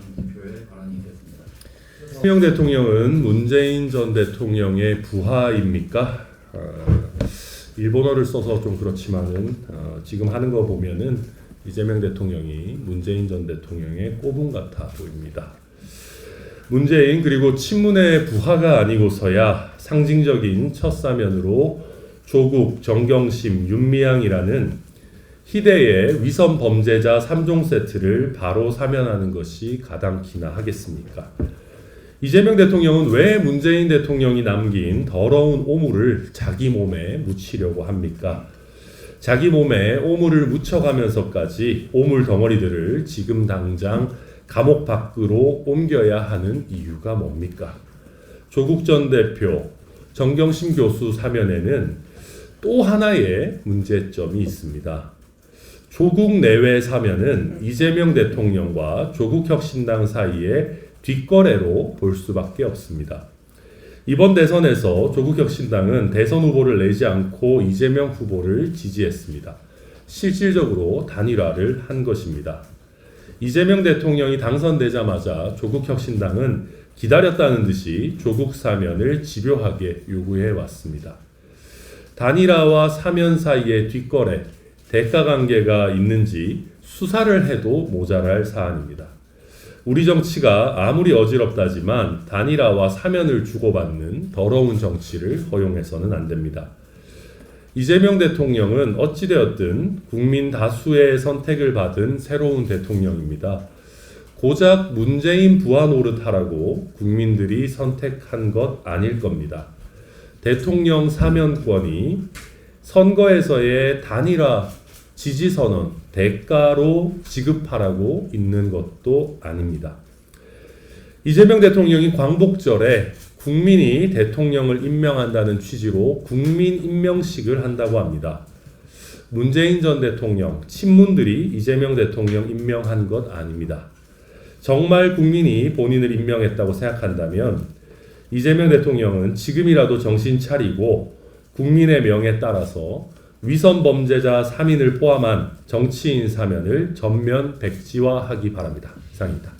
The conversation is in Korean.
당 대표의 발언이 되었습니다. 이재명 대통령은 문재인 전 대통령의 부하입니까? 어, 일본어를 써서 좀 그렇지만은 어, 지금 하는 거 보면은 이재명 대통령이 문재인 전 대통령의 꼬분 같아 보입니다. 문재인 그리고 친문의 부하가 아니고서야 상징적인 첫 사면으로 조국, 정경심, 윤미향이라는 희대의 위선 범죄자 3종 세트를 바로 사면하는 것이 가당키나 하겠습니까? 이재명 대통령은 왜 문재인 대통령이 남긴 더러운 오물을 자기 몸에 묻히려고 합니까? 자기 몸에 오물을 묻혀가면서까지 오물 덩어리들을 지금 당장 감옥 밖으로 옮겨야 하는 이유가 뭡니까? 조국 전 대표, 정경심 교수 사면에는 또 하나의 문제점이 있습니다. 조국 내외 사면은 이재명 대통령과 조국 혁신당 사이에 뒷거래로 볼 수밖에 없습니다. 이번 대선에서 조국 혁신당은 대선 후보를 내지 않고 이재명 후보를 지지했습니다. 실질적으로 단일화를 한 것입니다. 이재명 대통령이 당선되자마자 조국 혁신당은 기다렸다는 듯이 조국 사면을 집요하게 요구해 왔습니다. 단일화와 사면 사이의 뒷거래, 대가 관계가 있는지 수사를 해도 모자랄 사안입니다. 우리 정치가 아무리 어지럽다지만 단일화와 사면을 주고받는 더러운 정치를 허용해서는 안 됩니다. 이재명 대통령은 어찌되었든 국민 다수의 선택을 받은 새로운 대통령입니다. 고작 문재인 부하 노릇하라고 국민들이 선택한 것 아닐 겁니다. 대통령 사면권이 선거에서의 단일화 지지 선언 대가로 지급하라고 있는 것도 아닙니다. 이재명 대통령이 광복절에 국민이 대통령을 임명한다는 취지로 국민 임명식을 한다고 합니다. 문재인 전 대통령, 친문들이 이재명 대통령 임명한 것 아닙니다. 정말 국민이 본인을 임명했다고 생각한다면 이재명 대통령은 지금이라도 정신 차리고 국민의 명에 따라서 위선 범죄자 3인을 포함한 정치인 사면을 전면 백지화하기 바랍니다. 이상입니다.